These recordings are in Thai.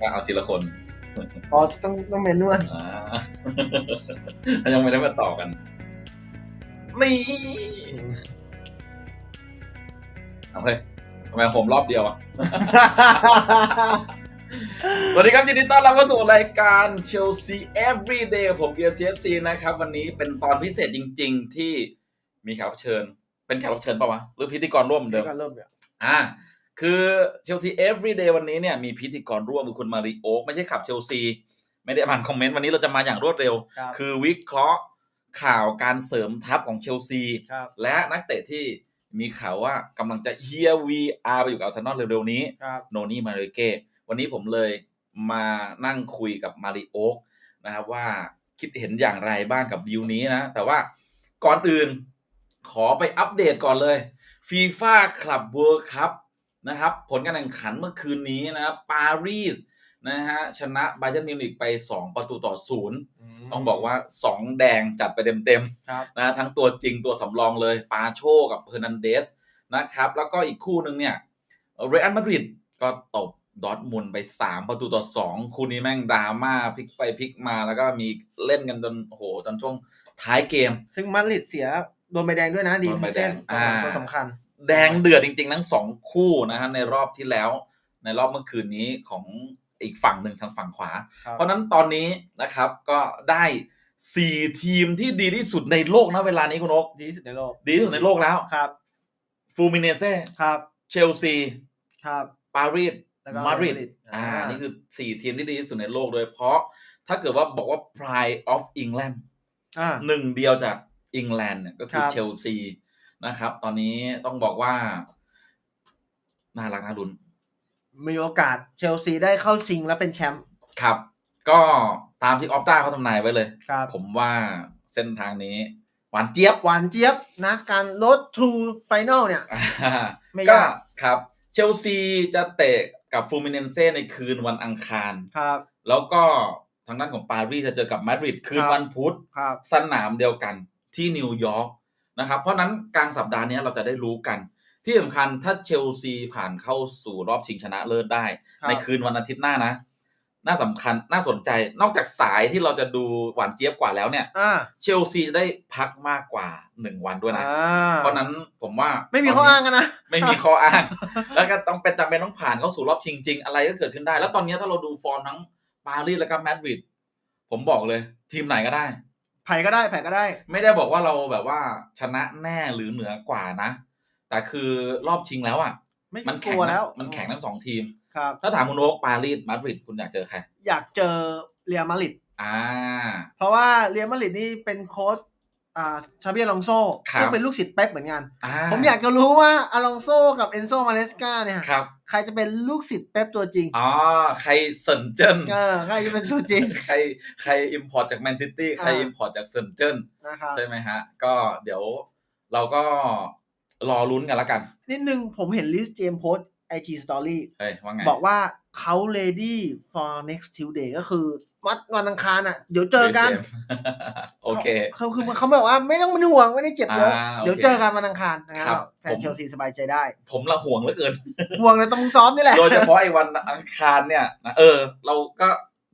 ก็เอาทีละคนอ๋อต้องต้องเมนนวลอ่ายังไม่ได้มาต่อกันนี่เอาเฮ้ยทำไมผมรอบเดียวอะ สวัสดีครับยินดีต้อนรับเข้าสู่รายการ Chelsea Everyday ผมเบียร์ CFC นะครับ วันนี้เป็นตอนพิเศษจริง ๆ ที่มีแขกรับเชิญ เป็นแขกรับเชิญปะวะ หรือพิธีกรร่วมเหมือนเดิมก็เริ่มเนี่ยอ่า คือเชลซี everyday วันนี้เนี่ยมีพิธีกรร่วมคือคุณมาริโอไม่ใช่ขับเชลซี ไม่ได้อ่านคอมเมนต์วันนี้เราจะมาอย่างรวดเร็วครับคือวิเคราะห์ข่าวการเสริมทัพของเชลซีครับและนักเตะที่มีข่าวว่ากำลังจะเฮีย VR ไปอยู่กับอาร์เซนอลเร็วๆนี้ครับโนนี่มาริเก้วันนี้ผมเลยมานั่งคุยกับมาริโอนะครับว่าคิดเห็นอย่างไรบ้างกับดีลนี้นะ แต่ว่าก่อนอื่นขอไปอัปเดตก่อนเลยฟีฟ่าคลับเวิร์คัพ นะครับ ผลการแข่งขันเมื่อคืนนี้นะครับปารีสนะฮะชนะบ a เ e ร์นมิวนิกไป 2 ประตูต่อศูนย์ต้องบอกว่า 2 แดงจัดไปเต็มๆครับนะทั้งตัวจริงตัวสำรองเลยปาโชกับเฮอร์นันเดสนะครับ แล้วก็อีกคู่หนึ่งเนี่ยเรอัลมาดริดก็ตบดอร์ทมุนด์ไป 3 ประตูต่อ 2 คู่นี้แม่งดราม่าพลิกไปพลิกมาแล้วก็มีเล่นกันจนโอ้โหจนช่วงท้ายเกม ซึ่งมาดริดเสียโดนใบแดงด้วยนะดีโดนใบแดเส้งนอ่าก็สำคัญ แดงเดือดจริง ๆ ทั้งสองคู่นะฮะในรอบที่แล้วในรอบเมื่อคืนนี้ของอีกฝั่งหนึ่งทางฝั่งขวาครับเพราะฉะนั้นตอนนี้นะครับก็ได้4ทีมที่ดีที่สุดในโลกนะเวลานี้คุณโอ๊กดีที่สุดในโลก ดีที่สุดในโลกแล้วครับฟูมิเนเซ่ครับเชลซีครับปารีสแล้วก็มาดริด Madrid อ่าอ่านี่นี่คือ4ทีมที่ดีที่สุดในโลกโดยเฉพาะถ้าเกิดว่าบอกว่า Pride of England อ่าหนึ่งเดียวจากอังกฤษเนี่ยก็คือครับเชลซี นะครับ ตอนนี้ต้องบอกว่า น่ารักน่ารุนมีโอกาสเชลซีได้เข้าชิงและเป็นแชมป์ครับ ก็ตามที่ออฟต้าเขาทำนายไว้เลย ครับผมว่าเส้นทางนี้ หวานเจี๊ยบ หวานเจี๊ยบนะการลดทูไฟนอลเนี่ยอ่าไม่ก็ยาก ครับ เชลซีจะเตะกับฟูมิเนเซ่ในคืนวันอังคาร ครับ แล้วก็ทางด้านของปารีสจะเจอกับมาดริดคืนครับ วันพุธ ครับ สนามเดียวกันที่นิวยอร์ก นะครับเพราะนั้นกลางสัปดาห์นี้เราจะได้รู้กัน ที่สำคัญถ้าเชลซีผ่านเข้าสู่รอบชิงชนะเลิศได้ครับในคืนวันอาทิตย์หน้านะ น่าสำคัญน่าสนใจนอกจากสายที่เราจะดูหวานเจี๊ยบกว่าแล้วเนี่ยอ่าเชลซีจะได้พักมากกว่าหนึ่งวันด้วยนะอ่าเพราะนั้นผมว่าไม่มีตนข้อนี้อ้างกันนะ ไม่มีข้ออ้าง แล้วก็ต้องเป็นจำเป็นต้องผ่านเข้าสู่รอบชิงจริงอะไรก็เกิดขึ้นได้ แล้วตอนนี้ถ้าเราดูฟอร์มทั้งปารีสและก็มาดริดผมบอกเลย ทีมไหนก็ได้ ไผ่ก็ได้ไผ่ก็ได้ ไม่ได้บอกว่าเราแบบว่าชนะแน่หรือเหนือกว่านะ แต่คือรอบชิงแล้วอะไม่มันกแข่งลัวนะแล้ว มันแข่งทั้งสองทีม ครับ ถ้าถามคุณโอ๊กปารีสมาดริดคุณอยากเจอใคร อยากเจอเรียลมาดริดอ่า เพราะว่าเรียลมาดริดนี่เป็นโค้ชอ่า ชาเบียลองโซครับซึ่งเป็นลูกศิษย์เป๊ปเหมือนกันอ่าผมอยากจะรู้ว่าอลองโซกับเอนโซมาเลสกาเนี่ยครับใครจะเป็นลูกศิษย์เป๊ปตัวจริง อ๋อ ใครเซินเจิ้นเออใครจะเป็นตัวจริง ใครใครอิมพอร์ตจากแมนซิตี้ใครอ่าอิมพอร์ตจากเซินเจิ้นนะครับใช่ไหมฮะ ก็เดี๋ยวเราก็รอลุ้นกันแล้วกัน นิดนึงผมเห็นลิสเจมโพสไอจีสตอรี่เฮ้ยว่าไงบอกว่าเขา ready for next Tuesday ก็คือ วันวันอังคารอะ เดี๋ยวเจอกันจมส์โอเคเขาคือเขาบอกว่าไม่ต้องเป็นห่วงไม่ได้เจ็บเยอะอ่าโอเคเดี๋ยวเจอกันวันอังคารนะคครัรับบแฟผนมเชลซีสบายใจได้ ผมละห่วงเหลือเกินห่วงเลยต้องซ้อมนี่แหละโดยเฉพาะไอ้วันอังคารเนี่ยนะเออ เราก็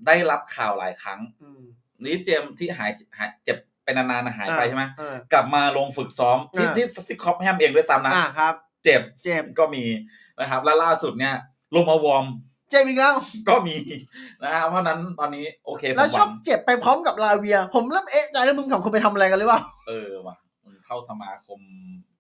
ได้รับข่าวหลายครั้งอืมลิเจมส์ที่หายหายเจ็บไปนานๆนะหายไปอ่าใช่ไหมเออกลับมาลงฝึกซ้อมที่อ่าที่ซิคอปแฮมเองด้วยซ้ำนะอ่าครับเจ็บเจ็บก็มีนะครับ แล้วล่าสุดเนี่ยลงมาวอร์ม เจ็บอีกแล้ว ก็มีนะครับเพราะฉะนั้นตอนนี้โอเคผมแล้วหชวัอบเจ็บไปพร้อมกับลาเวีย ผมเริ่มเอ๊ะใจแล้วมึงสองคนไปทำอะไรกันหรือเปล่า เออว่ะมึงเข้าสมาคม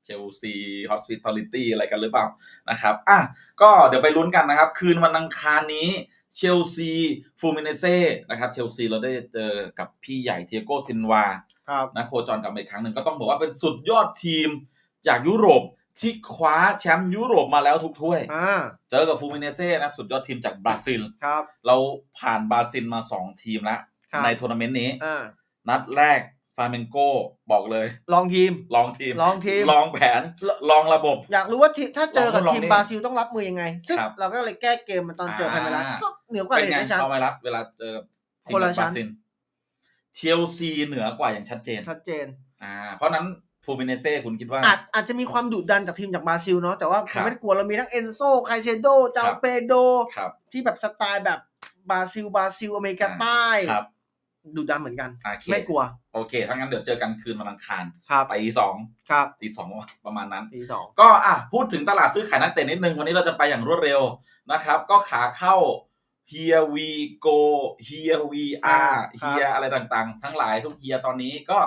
เชลซีฮอสพิทอลิตี้อะไรกันหรือเปล่านะครับอะก็เดี๋ยวไปลุ้นกันนะครับ คืนวันอังคารนี้เชลซีฟูมิเนเซ่นะครับเชลซีเราได้เจอกับพี่ใหญ่เทียโกซินวาครับ นะโคจรกลับมาอีกครั้งหนึ่งก็ต้องบอกว่าเป็นสุดยอดทีมจากยุโรป ที่คว้าแชมป์ยุโรปมาแล้วทุกถ้วย อ่า เจอกับฟูมิเนเซ่นะครับสุดยอดทีมจากบราซิล ครับ เราผ่านบราซิลมา 2 ทีมแล้ว ครับ ในทัวร์นาเมนต์นี้ อ่า นัดแรกฟาเมนโกบอกเลย ลองทีม ลองทีม ลองทีม ลองแผนลลองระบบ อยากรู้ว่าทีถ้าเจอกับลองทีมนี่บราซิลต้องรับมือยังไง ซึ่งครับเราก็เลยแก้เกมมันตอนเจออ่าไพเมรัสก็เหนือกว่าเป็นเลยไงไม่ชัด เอาไวรัสเวลาเจอกับทีมคนละจากบชั้ราน ซิลเชลซีเหนือกว่าอย่างชัดเจนชัดเจน อ่าเพราะนั้น ฟูมิเนเซ่คุณคิดว่า อาจอาจจะมีความดุดันจากทีมจากบราซิลเนาะแต่ว่าคผรัมบไม่ได้กลัวเรามีทั้งเอนโซไคเซโดจาครับเปโดครับที่แบบสไตล์แบบบราซิลบราซิลอเมริกาใต้ครับดูดันเหมือนกันโอเคไม่กลัว โอเคถ้างั้นเดี๋ยวเจอกันคืนวันอังคารครับตีสองครับตีสองประมาณนั้นปีสองก็อะพูดถึงตลาดซื้อขายนักเตะนิดนึง วันนี้เราจะไปอย่างรวดเร็วนะครับ ก็ขาเข้า here we go here we are here อะไรต่างๆ ทั้งหลายทุกเฮียตอนนี้ก็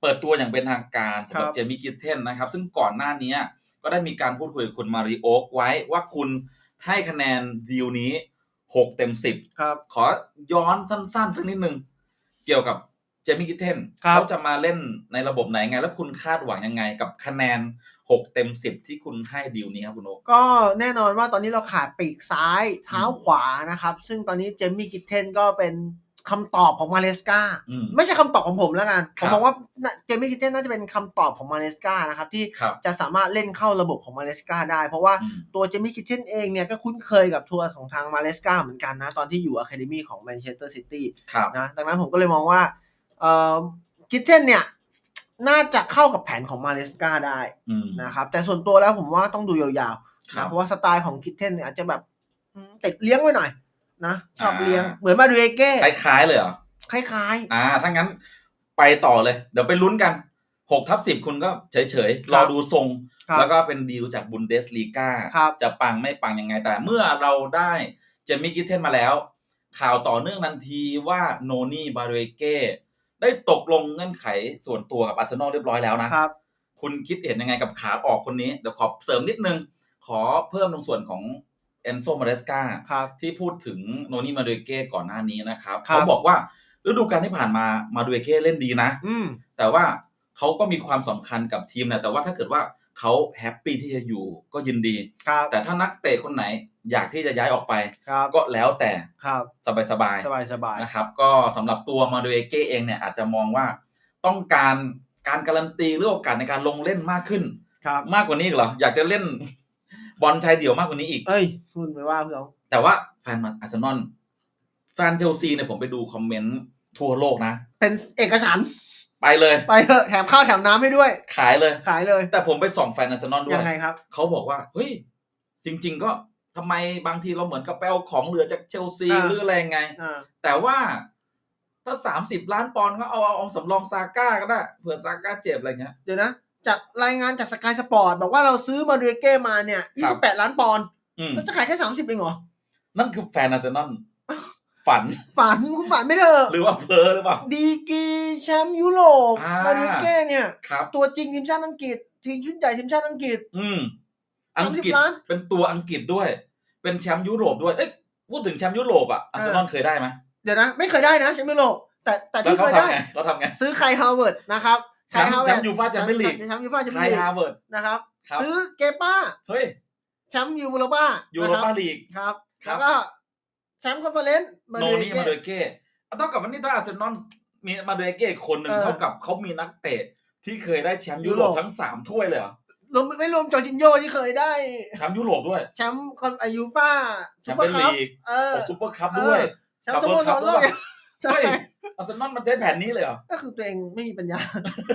เปิดตัวอย่างเป็นทางการสำหรับเจมี่กิตเทนนะครับ ซึ่งก่อนหน้านี้ก็ได้มีการพูดคุยกับคุณมาริโอคไว้ว่าคุณให้คะแนนดีลนี้6เต็ม10ครับขอย้อนสั้นๆสักนิดนึง เกี่ยวกับเจมี่กิตเทนครับเขาจะมาเล่นในระบบไหนไง แล้วคุณคาดหวังยังไง กับคะแนน6เต็ม10ที่คุณให้ดีลนี้ครับคุณโอ๊คก็แน่นอนว่าตอนนี้เราขาดปีกซ้ายเท้าขวานะครับ ซึ่งตอนนี้เจมี่กิตเทนก็เป็น คำตอบของมาเลสกาอืมไม่ใช่คำตอบของผมแล้วกันคผรับมมองว่าน่ะเจมี่กิตเทนน่าจะเป็นคำตอบของมาเลสกานะครับ ที่ครับจะสามารถเล่นเข้าระบบของมาเลสกาได้ เพราะว่าอืมตัวเจมี่กิตเทนเองเนี่ยก็คุ้นเคยกับทัวร์ของทางมาเลสกาเหมือนกันนะ ตอนที่อยู่อะคาเดมี่ของแมนเชสเตอร์ซิตี้ครับนะดังนั้นผมก็เลยมองว่าเอ่อกิตเทนเนี่ยน่าจะเข้ากับแผนของมาเลสกาได้อืมนะครับแต่ส่วนตัวแล้วผมว่าต้องดูยาวๆครับนะเพราะว่าสไตล์ของคิทเทนเนี่ยอาจจะแบบอืมติดเลี้ยงไว้หน่อย นะชอบอ่าเลี้ยง เหมือนมาดูเอเก้คล้ายๆเลยเหรอคล้ายอ่าถ้างั้นไปต่อเลย เดี๋ยวไปลุ้นกัน6ทับ10คุณก็เฉยๆ รอดูทรงๆครับแล้วก็เป็นดีลจากบุนเดสลีกาครับจะปังไม่ปังยังไงแต่เมื่อเราได้เจมี่กิเทนมาแล้ว ข่าวต่อเนื่องทันทีว่าโนนี่บาเรเก้ได้ตกลงเงื่อนไขส่วนตัวกับอาร์เซนอลเรียบร้อยแล้วนะครับ คุณคิดเห็นยังไงกับขาออกคนนี้ เดี๋ยวขอเสริมนิดนึง ขอเพิ่มตรงส่วนของ เอนโซมาเรสกาครับที่พูดถึงโนนี่มาดูเก้ก่อนหน้านี้นะครับครับเขาบอกว่าฤดูกาลที่ผ่านมามาดูเก้เล่นดีนะ อืมแต่ว่าเขาก็มีความสำคัญกับทีมนะแต่ว่าถ้าเกิดว่าเขาแฮปปี้ที่จะอยู่ก็ยินดีครับแต่ถ้านักเตะคนไหนอยากที่จะย้ายออกไปครับก็แล้วแต่ครับสบายสบายสบายๆนะครับ ก็สำหรับตัวมาดูเก้เองเนี่ยอาจจะมองว่าต้องการการการันตีหรือโอกาสในการลงเล่นมากขึ้นครับมากกว่านี้อีกเหรอ อยากจะเล่น บอลชายเดี่ยวมากกว่านี้อีก เอ้ยพูดไปว่าเพื่อนแต่ว่าแฟนมาอาร์เซนอลแฟนเชลซีเนี่ยผมไปดูคอมเมนต์ทั่วโลกนะ เป็นเอกฉันท์ไปเลยไปเถอะแถมข้าวแถมน้ำให้ด้วย ขายเลยขายเลย แต่ผมไปส่องแฟนอาร์เซนอลด้วยัยงไงครับเขาบอกว่าเฮ้ยจริง ๆ ก็ทำไมบางทีเราเหมือนกับแปลของเหลือจากเชลซีอ่าหรืออะไรไงอ่าแต่ว่าถ้าสามสิบล้านปอนด์ก็เอาเอาเอาสำรองซาก้าก็ได้เผื่อซาก้าเจ็บอะไรเงี้ยเดี๋ยวนะ จากรายงานจากสกายสปอร์ตบอกว่าเราซื้อมาดูเอเก้มาเนี่ยครับ28 ล้านปอนด์อืมแล้วจะขายแค่ 30 เองเหรอ นั่นคือแฟนอาร์เซนอลฝัน ฝันคุณฝันไม่เถอะหรือว่าเพ้อหรือเปล่า ดีกรีแชมป์ยุโรปอ่ามาริเก้เนี่ย ครับ ตัวจริงทีมชาติอังกฤษ ทีมชุดใหญ่ทีมชาติอังกฤษ อืม อังกฤษ 30ล้าน เป็นตัวอังกฤษด้วย เป็นแชมป์ยุโรปด้วย เอ้ย พูดถึงแชมป์ยุโรปอะ อาร์เซนอลเคยได้ไหมเดี๋ยวนะ ไม่เคยได้นะแชมป์ยุโรปแต่แต่แล้วที่เขาเคยทำได้ไงเขาทำไง ซื้อไคลฮาวเวิร์ดนะครับ แชมป์แชมป์ยูฟ่าแชมเปี้ยนลีกแชมป์ยูฟ่าแชมไคเปี้ยนลีกฮาร์เวิร์ดนะครับครับ ซื้อเกป้า เฮ้ย แชมป์ยูโรป้ายูโรปาลีกครับครัแล้บวก็แชมป์คอนเฟอเรนซ์มาโนดูนี่มาโดยเก้เท่ากับวันนี้ถ้าอาร์เซนอลมีมาโดยเก้อีกคนหนึ่งเออเท่ากับเขามีนักเตะที่เคยได้แชมป์ยุโรปยุโรปทั้งสามถ้วยเลยเหรอรวมไม่รวมจอร์จินโยที่เคยได้แชมป์ยุโรปด้วย แชมป์คอนอายูฟ่าแชซูมเปอเปี้ยร์นคัพลีกเออโอ้ซูเปอร์คัพด้วยแชมป์สโมสรโลกขับรถขับรถใช่เฮ้ย อาร์เซนอลมันใช้แผนนี้เลยเหรอ ก็คือตัวเองไม่มีปัญญา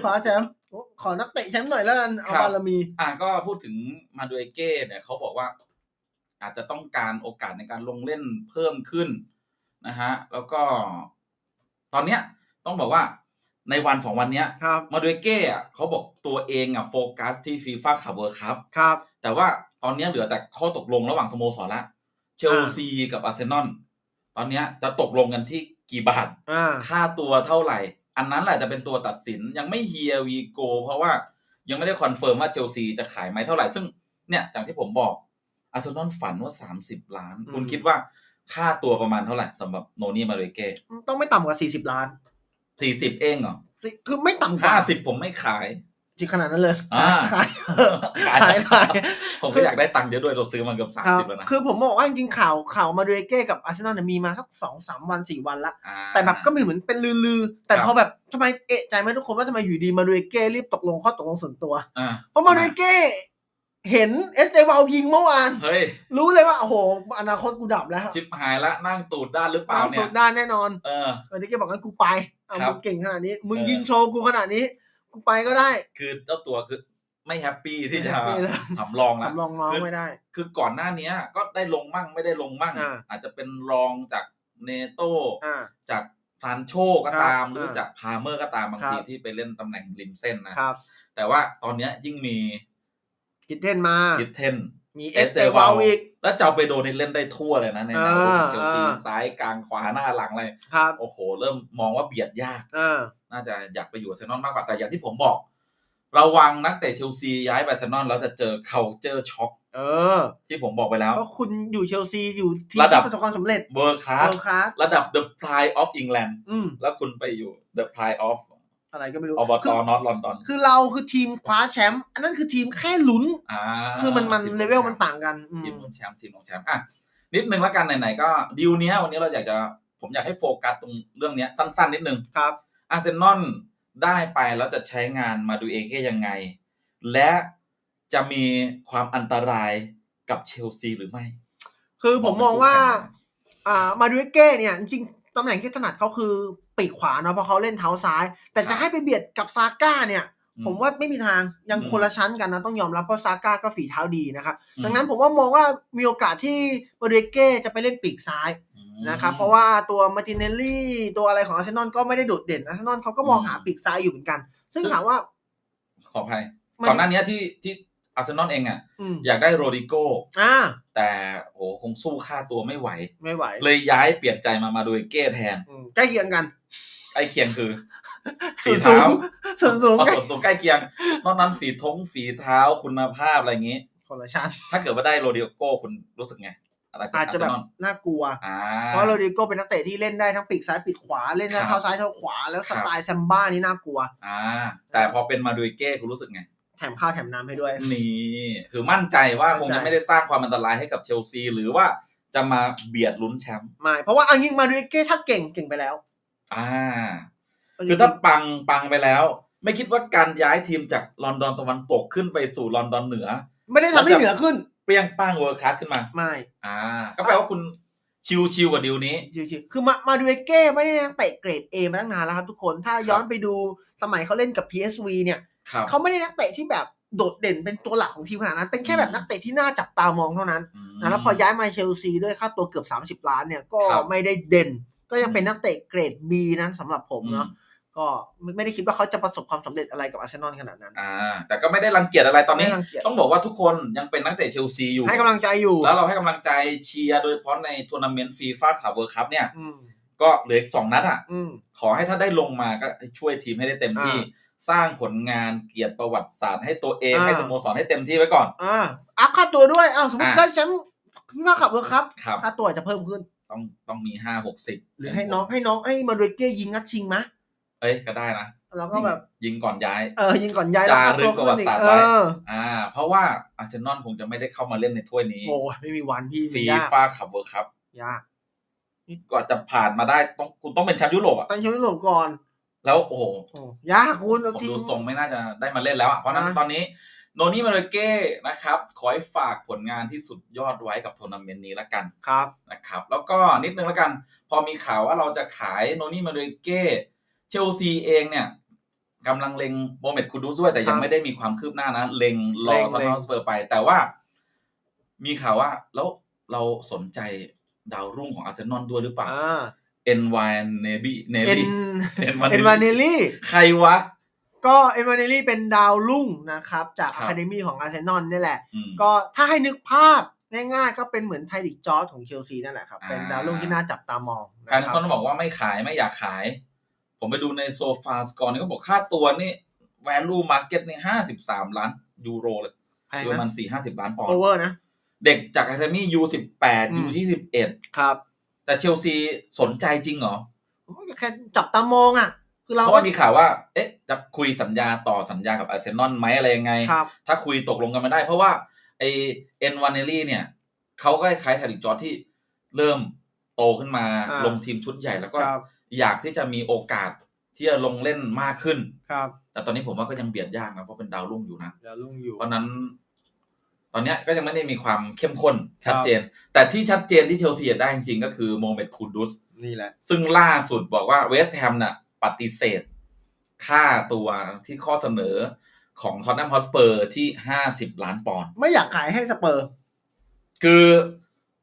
คว้าแชมป์โอ้ขอนักเตะแชมป์หน่อยแล้วกันเอาครับบารมี อะก็พูดถึงมาโดยเก้เนี่ยเขาบอกว่า อาจจะต้องการโอกาสในการลงเล่นเพิ่มขึ้นนะฮะ แล้วก็ ตอนเนี้ยต้องบอกว่าในวันสองวันเนี้ยครับมาโดยเก้อะเขาบอกตัวเองอะโฟกัสที่ฟีฟ่าคัพเวิร์ครับครับ แต่ว่าตอนเนี้ยเหลือแต่ข้อตกลงระหว่างสโมสรละเชลซีกับอาร์เซนอลตอนเนี้ยจะตกลงกันที่ กี่บาทอ่าค่าตัวเท่าไหร่ อันนั้นแหละจะเป็นตัวตัดสินยังไม่เฮียวีโกเพราะว่ายังไม่ได้คอนเฟิร์มว่าเชลซีจะขายไหมเท่าไหร่ ซึ่งเนี่ยอย่างที่ผมบอกอาร์เซนอลฝันว่า 30 ล้านอืมคุณคิดว่าค่าตัวประมาณเท่าไหร่สำหรับโนนี่มาเรเก้ต้องไม่ต่ำกว่า 40 ล้านสี่สิบเองเหรอสิคือไม่ต่ำกว่าห้าสิบผมไม่ขาย จริงขนาดนั้นเลยอ่าขายขายขายขาย ผมก็อยากได้ตังค์เยอะด้วยเราซื้อมาเกือบสามครับสิบแล้วนะคือผมบอกว่าจริงๆข่าวข่าวมาดูเอเก้กับอาร์เซนอลเนี่ยมีมาสักสองสามวันสี่วันละ อ่า แต่แบบก็มีเหมือนเป็นลือๆ แต่ครับพอแบบทำไมเอะใจไหมทุกคนว่าทำไมอยู่ดีมาดูเอเก้รีบตกลงข้อตกลงส่วนตัว อ่าเพราะมาดูเอเก้เห็นเอสเดวาลยิงเมื่อวาน เฮ้ย รู้เลยว่า โอ้โห อนาคตกูดับแล้วชิบหายละนั่งตูดด้านหรือเปล่าตามเนี่ตัยวด้านแน่นอนเออ มาดูเอเก้บอกงั้นกูไปเอาครับมึงเก่งขนาดนี้ มึงเออ ยิงโชว์กูขนาดนี้ กูไปก็ได้ คือเจ้าตัวคือไม่แฮปปี้ที่จะไม่แฮปปี้เลยสำรองละสำรองน้องไม่ได้ คือก่อนหน้าเนี้ย ก็ได้ลงมั่งไม่ได้ลงมั่ง อ่า อาจจะเป็นรองจากเนโต อ่า จากซานโชก็ตาม ครับหรือจากพาเมอร์ก็ตามบางครับทีที่ไปเล่นตำแหน่งริมเส้นนะ ครับแต่ว่าตอนเนี้ยยิ่งมีกิดเทนมาคิดเทน มีเอเอสสเจเจวาวาอีก แล้วเจ้าไปโดนนี่เล่นได้ทั่วเลยนะในแนวรุกของเชลซีอ่าซ้ายกลางขวาหน้าหลังเลยครับโอ้โห เริ่มมองว่าเบียดยาก อ่า น่าจะอยากไปอยู่อาร์เซนอลมากกว่าแต่อย่างที่ผมบอก ระวังนักเตะเชลซีย้ายไปอาร์เซนอลแล้วจะเจอเคาเจอร์ช็อคเออ ที่ผมบอกไปแล้ว เพราะคุณอยู่เชลซีอยู่ทีมระดับ ที่ประสบความสำเร็จเวอร์คลาเอสอครับระดับ The Pride of England อืม แล้วคุณไปอยู่ The Pride of อะไรก็ไม่รู้อบตคือนอตลอนดอนคือเราคือทีมคว้าแชมป์อันนั้นคือทีมแค่ลุ้นอ่าคือมันมันทีเลเวลมันต่างกันอืม ทีมลุ้นแชมป์ทีมลุ้นแชมป์อะนิดนึงแล้วกันไหนๆก็ดีลเนี้ยวันนี้เราอยากจะผมอยากให้โฟกัสตรงเรื่องเนี้ยสั้นๆนิดนึงครับ อาร์เซนอลได้ไปแล้วจะใช้งานมาดูเอเก้ยังไง และจะมีความอันตรายกับเชลซีหรือไม่ คือผมมองว่า อ่ามาดูเอเก้เนี่ย จริงตำแหน่งที่ถนัดเขาคือปีกขวาเนาะเพราะเขาเล่นเท้าซ้าย แต่จะให้ไปเบียดกับซาก้าเนี่ย ผมว่าไม่มีทางยังอืมคนละชั้นกันนะต้องยอมรับเพราะซาก้าก็ฝีเท้าดีนะครับอืมดังนั้นผมว่ามองว่ามีโอกาสที่มาดูเก้จะไปเล่นปีกซ้ายอืมนะครับเพราะว่าตัวมาร์ติเนลลี่ตัวอะไรของอาร์เซนอลก็ไม่ได้โดดเด่นอาร์เซนอลเขาก็มองอืมหาปีกซ้ายอยู่เหมือนกัน ซึ่งซึ่งถามว่า ขออภัยมันก่อนหน้านี้ที่ที่อาร์เซนอลเองอะอืมอยากได้โรดิโกอ่าแต่โหคงสู้ค่าตัวไม่ไหว ไม่ไหว เลยย้ายเปลี่ยนใจมามาดูเอเก้แทนอืมใกล้เคียงกันใกล้เคียงคือฝี ส่วนสูเท้างส่วนสูงอ๋อใกล้ส่วนสูงใกล้เคียง นอกนั้นฝีทงฝีเท้าคุณภาพอะไรอย่างนี้คนละชั้นถ้าเกิดว่าได้โรดิโก้คุณรู้สึกไงอะไรสักอาจจะแบบอาร์เซนอลน่ากลัวอ่าเพราะโรดิโก้เป็นนักเตะที่เล่นได้ทั้งปีกซ้ายปีกขวาเล่นได้ครับเท้าซ้ายเท้าขวาแล้วครัสบไตล์แซมบ้านี่น่ากลัว อ่า แต่พอเป็นมาดูเก้คุณรู้สึกไง แถมข้าวแถมน้ำให้ด้วย นี่คือมั่นใจว่าคงมั่นใจจะไม่ได้สร้างความอันตรายให้กับเชลซี หรือว่าจะมาเบียดลุ้นแชมป์ไม่เพราะว่าเอังยิงมาดูเก้ถ้าเก่งเก่งไปแล้ว อ่า คือถ้าปังปังไปแล้ว ไม่คิดว่าการย้ายทีมจากลอนดอนตะวันตกขึ้นไปสู่ลอนดอนเหนือ ไม่ได้ทำให้เหนือขึ้น เปรี้ยงป้างเวิร์คคลาสขึ้นมา ไม่ อ่า ก็แปลว่าคุณชิวชิวๆกับดีลนี้ชิวๆคือมามาดูเก้ไม่ได้นักเตะเกรด A มาตั้งนานแล้วครับทุกคนถ้าย้อนไปดูสมัยเขาเล่นกับ PSV เนี่ยครับเขาไม่ได้นักเตะที่แบบโดดเด่นเป็นตัวหลักของทีมขนาดนั้น เป็นแค่แบบนักเตะที่น่าจับตามองเท่านั้นมนะแล้วพอย้ายมาเชลซีด้วยค่าตัวเกือบ 30 ล้านเนี่ยก็ครับไม่ได้เด่น ก็ยังเป็นอืมนักเตะเกรด B นั้นสำหรับผมเนาะ ก็ไม่ไม่ได้คิดว่าเขาจะประสบความสำเร็จอะไรกับอาร์เซนอลขนาดนั้น อ่า แต่ก็ไม่ได้รังเกียจอะไรตอนนี้ไม่รังเกียจต้องบอกว่าทุกคนยังเป็นนักเตะเชลซีอยู่ ให้กำลังใจอยู่ แล้วเราให้กำลังใจเชียร์โดยเฉพาะในทัวร์นาเมนต์ฟีฟ่าขับเวิร์คัพเนี่ยอืมก็เหลืออีกสองนัดอะอืมขอให้ถ้าได้ลงมาก็ช่วยทีมให้ได้เต็มที่อ่สร้างผลงานเกียรติประวัติศาสตร์ให้ตัวเองอ่าให้สโมสรให้เต็มที่ไว้ก่อน อ่าอัพค่าตัวด้วยอ้าวสมมติอะได้แชมป์พี่มาขับเวิร์คครับครับค่าตัวจะเพิ่มขึ้น ต้องต้องมีห้าหกสิบหรือให้น้องให้น้องให้มาดูเก้ยิงนัดชิงมะ เอ้ยก็ได้นะแล้วก็แบบยิงก่อนย้าย เออยิงก่อนย้ายจาแล้วรึกประวัติศาสตร์เอไว้ออ่า เพราะว่าอาร์เซนอลคงจะไม่ได้เข้ามาเล่นในถ้วยนี้โอ้ยไม่มีวันพี่ฟียากฟ่าขับเวิร์คัพยากกว่าจะผ่านมาได้ต้องคุณต้องเป็นแชมป์ยุโรปอะตั้งแชมป์ยุโรปก่อน แล้วโอ้โหโอ้ยากคุณเอาผมทีมดูทรงไม่น่าจะได้มาเล่นแล้วอะเพราะฉะนั้นอะตอนนี้โนนี่มาเรเก้นะครับ ขอให้ฝากผลงานที่สุดยอดไว้กับทัวร์นาเมนต์นี้ละกันครับนะครับ แล้วก็นิดนึงละกัน พอมีข่าวว่าเราจะขายโนนี่มาเรเก้ เชลซีเองเนี่ยกำลังเล็งโมเมดคูดูสด้วยแต่ยังครับไม่ได้มีความคืบหน้านะ เล็งรอเล็งทอนเล็นงอสเปอร์ไป แต่ว่า มีข่าวว่า แล้วเราสนใจดาวรุ่งของอาร์เซนอลด้วยหรือเปล่าอ่าเอ็นวายเนบี้เนเอ็นบี้เอ็นวาเอ็นวาเนลลี่ใครวะ ก็เอ็นวาเนลลี่เป็นดาวรุ่งนะครับ จากครัอะบคาเดมี่ของอาร์เซนอลนี่แหละอืมก็ถ้าให้นึกภาพง่ายๆก็เป็นเหมือนไทริกจอร์จของเชลซีนั่นแหละครับอ่าเป็นดาวรุ่งที่น่าจับตามองแฟนนะคซรัอนบอกว่าไม่ขายไม่อยากขาย ผมไปดูในโซฟาสกอร์นี่ก็บอกค่าตัวนี่แวลูมาร์เก็ตนี่ห้าสิบสามล้านยูโรเลยแพงประมานะณสี่ห้าสิบล้านปอนโอด์เวอร์นะ เด็กจากอะคาเดมี่ยูสิบแปดอืมยูที่สิบเอ็ดครับ แต่เชลซีสนใจจริงเหรอแค่จับตามองอะ คือเพเราราะว่ามีข่าวว่า เอ๊ะ จะคุยสัญญาต่อสัญญากับอาร์เซนอลไหมอะไรยังไงครับถ้าคุยตกลงกันไม่ได้ เพราะว่าไอเอ็นวานเนลลี่เนี่ยเขาก็คล้ายๆไทริกจอร์จที่เริ่มโตขึ้นมาอ่าลงทีมชุดใหญ่แล้วก็ครับ อยากที่จะมีโอกาสที่จะลงเล่นมากขึ้น ครับ แต่ตอนนี้ผมว่าก็ยังเบียดยากนะเพราะเป็นดาวรุ่งอยู่นะดาวรุ่งอยู่เพราะนั้น ตอนเนี้ยก็ยังไม่ได้มีความเข้มข้นครับชัดเจน แต่ที่ชัดเจนที่เชลซีอยากได้จริงๆก็คือโมเมดคูดุสนี่แหละ ซึ่งล่าสุดบอกว่าเวสต์แฮมน่ะ ปฏิเสธ ค่าตัวที่ข้อเสนอของทอตแนมฮอสเปอร์ที่ห้าสิบล้านปอนด์ไม่อยากขายให้สเปอร์ คือ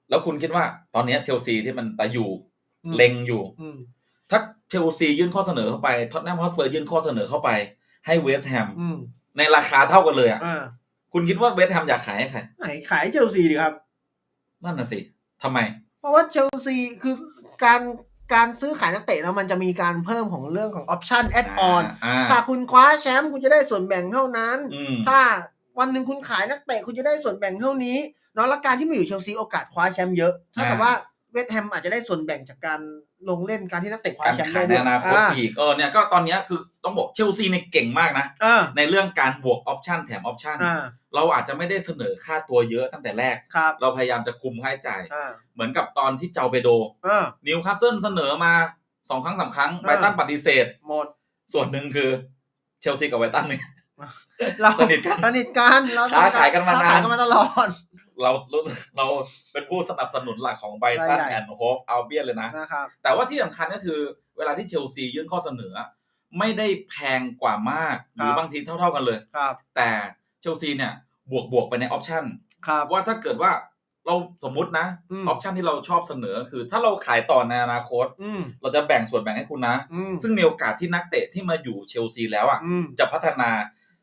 แล้วคุณคิดว่า ตอนเนี้ยเชลซีที่มันตะอยู่อืมเล็งอยู่อืม ถ้าเชลซียื่นข้อเสนอเข้าไปท็อตแนมฮอสเปอร์ยื่นข้อเสนอเข้าไป ให้เวสต์แฮมอืมในราคาเท่ากันเลยอะอ่าคุณคิดว่าเวสต์แฮมอยากขายให้ใครไหนขายเชลซีดีครับ นั่นน่ะสิทำไม เพราะว่าเชลซีคือการการซื้อขายนักเตะแล้วมันจะมีการเพิ่มของเรื่องของออปชั่นแอดออนอ่าถ้าคุณคว้าแชมป์คุณจะได้ส่วนแบ่งเท่านั้น อืมถ้าวันหนึ่งคุณขายนักเตะคุณจะได้ส่วนแบ่งเท่านี้เนาะแล้วการที่มาอยู่เชลซีโอกาสคว้าแชมป์เยอะเท่ากับอ่าว่าเวสต์แฮมอาจจะได้ส่วนแบ่งจากการ ลงเล่นการที่นักเตะคว้าการแชมป์ขาได้ยในด้วยอนาคตอ่าอีกเออเนี่ยก็ตอนเนี้ยคือต้องบอกเชลซีเนี่ยเก่งมากนะอ่าในเรื่องการบวกออปชันแถมออปชันอ่าเราอาจจะไม่ได้เสนอค่าตัวเยอะตั้งแต่แรกครับเราพยายามจะคุมค่าใช้จ่ายอ่าเหมือนกับตอนที่เจ้าเปโดอ่านิวคาสเซิลเสนอมาสองครั้งสามครั้งอ่าไบรตันปฏิเสธหมดส่วนหนึ่งคือเชลซีกับไบรตันเนี่ยเราสนิทกันสนิทกันเราค้าขายกันมานานค้ขายกันมาตลอด เรารู้เราเป็นผู้สนับสนุนหลักของไบรตันรายใหญ่แอนด์โฮปอัลเบียนเลยนะนะครับแต่ว่าที่สำคัญก็คือเวลาที่เชลซียื่นข้อเสนอ ไม่ได้แพงกว่ามาก หรือบางทีเท่า ๆกันเลยครับ แต่เชลซีเนี่ยบวกบวกๆไปในออปชันครับว่าถ้าเกิดว่าเราสมมุตินะอืมออปชันที่เราชอบเสนอคือ ถ้าเราขายต่อในอนาคตอืมเราจะแบ่งส่วนแบ่งให้คุณนะอืมซึ่งมีโอกาสที่นักเตะที่มาอยู่เชลซีแล้วอะอืมจะพัฒนา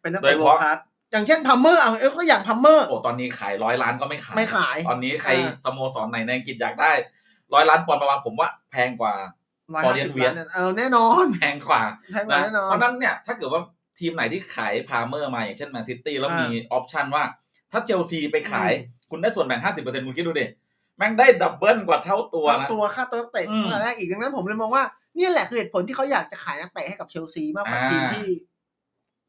เป็นนักโดเตะยโลเฉพาะคัส อย่างเช่นพัมเมอร์เอาเอ้ยก็อย่างพัมเมอร์ โอ้ตอนนี้ขายร้อยล้านก็ไม่ขาย ไม่ขาย ตอนนี้ใครอ่า สโมสรไหนในอังกฤษอยากได้ร้อยล้านปอนด์ประมาณผมว่าแพงกว่า ร้อยพอห้าเรียสินบเวียนล้านเนี่ยเออแน่นอนแพงกว่าแพงกว่านะแน่นอน เพราะฉะนั้นเนี่ยถ้าเกิดว่าทีมไหนที่ขายพาเมอร์มาอย่างเช่นแมนซิตี้แล้วอ่ามีมีออปชันว่า ถ้าเชลซีไปขายอืมคุณได้ส่วนแบ่ง 50%คุณคิดดูดิแม่งได้ดับเบิลกว่าเท่าตัวเท่านะ ตัวค่าตัวนักเตะอืมตั้งแต่แรกอีกดังนั้นผมเลยมองว่าเนี่ยแหละคือเหตุผลที่เขาอยากจะขายนักเตะให้กับเชลซีมากกว่าอ่าทีมที่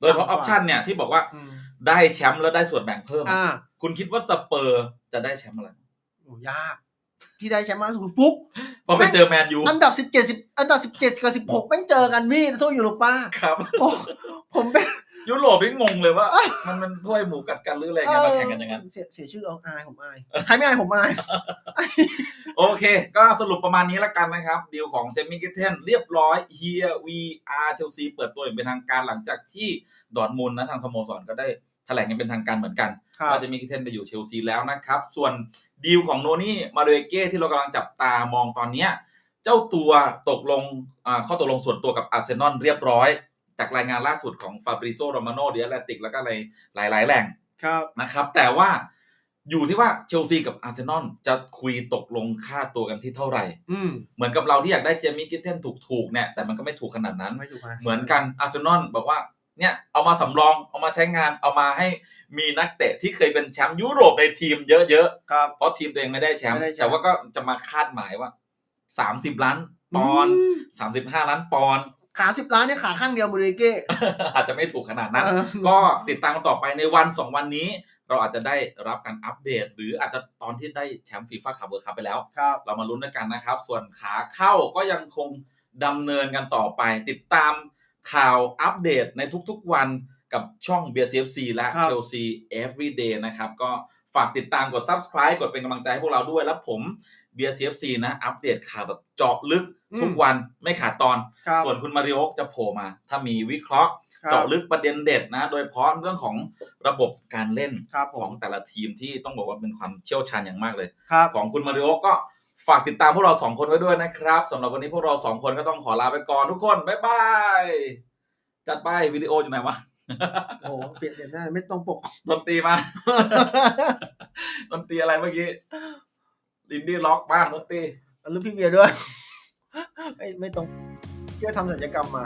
โดยเฉพาะออปชันเนี่ยที่บอกว่า อืม ได้แชมป์แล้วได้ส่วนแบ่งเพิ่ม อ่าคุณคิดว่าสเปอร์จะได้แชมป์อะไรโอ้ยาก ที่ได้แชมป์มาล่าสุดคือฟุก เพราะไปเจอแมนยูอันดับสิบเจ็ดสิบอันดับสิบเจ็ดกับสิบหกแม่งเจอกันพี่ในทั่วยูโรป้าครับ โอ้ผมเป็น ยุโรปนี่งงเลยว่า มันมันถ้วยหมูกัดกันหรืออะไรไงมาแข่งกันอย่างนั้น เสียเสียชื่อเอาอายผมอาย ใครไม่อายผมอาย โอเค ก็สรุปประมาณนี้ละกันนะครับดีลของเจมี่กิเทนเรียบร้อย Here we are เชลซีเปิดตัวอย่างเป็นทางการหลังจากที่ดอร์ทมุนด์นะทางสโมสรก็ได้ แถลงอย่างเป็นทางการเหมือนกันครับว่าเจมี่กิเทนไปอยู่เชลซีแล้วนะครับ ส่วนดีลของโนนี่มาเดเก้ที่เรากำลังจับตามองตอนเนี้ยเจ้าตัวตกลงอ่าข้อตกลงส่วนตัวกับอาร์เซนอลเรียบร้อย จากรายงานล่าสุดของฟาบริโซโรมาโนเดียแลติกแล้วก็อะไรหลาย ๆ แหล่งครับนะครับ แต่ว่าอยู่ที่ว่าเชลซีกับอาร์เซนอลจะคุยตกลงค่าตัวกันที่เท่าไหร่อืมเหมือนกับเราที่อยากได้เจมี่กิทเทนถูกๆเนี่ยแต่มันก็ไม่ถูกขนาดนั้นไม่ถูกไหมเหมือนกันอาร์เซนอลบอกว่า เนี่ยเอามาสำรองเอามาใช้งานเอามาให้มีนักเตะที่เคยเป็นแชมป์ยุโรปในทีมเยอะครับ ๆ เพราะทีมตัวเองไม่ได้แชมป์ไม่ได้แชมป์ แต่ว่าก็จะมาคาดหมายว่า30ล้านปอนด์35ล้านปอนด์ ขาสิบล้านเนี่ยขาข้างเดียวมูริเก้อาจจะไม่ถูกขนาดนั้น เออ ก็ติดตามกันต่อไปในวันสองวันนี้ เราอาจจะได้รับการอัปเดต หรืออาจจะตอนที่ได้แชมป์ฟีฟ่าคัพเวิร์คัพไปแล้ว ครับ เรามาลุ้นด้วยกันนะครับ ส่วนขาเข้าก็ยังคงดำเนินกันต่อไป ติดตาม ข่าวอัปเดตในทุกๆวันกับช่อง b c f c และครับ Chelsea Everyday นะครับ ก็ฝากติดตามกด Subscribe กดเป็นกำลังใจให้พวกเราด้วย แล้วผม b c f c นะ อัปเดตข่าวแบบเจาะลึกทุกวันไม่ขาดตอนครับส่วนคุณมาริโอจะโผล่มา ถ้ามีวิเคราะห์ครับ เจาะลึกประเด็นเด็ดนะ โดยเฉพาะเรื่องของระบบการเล่นครับผของมแต่ละทีมที่ต้องบอกว่าเป็นความเชี่ยวชาญอย่างมากเลยครับของคุณมาริโอก็ฝากติดตามพวกเราสองคนไว้ด้วยนะครับสำหรับวันนี้พวกเราสองคนก็ต้องขอลาไปก่อนทุกคนบ๊ายบายจัดไปวิดีโออยู่ไหนวะโอ้โหเปลี่ยนเปลี่ยนได้ไม่ตรงปกดนตรีมาดนตรีอะไรเมื่อกี้ลินดี้ล็อกมาดนตรีแล้วรูปพี่เมียด้วย ไม่ไม่ตรงเชื่อทำศัลยกรรมมา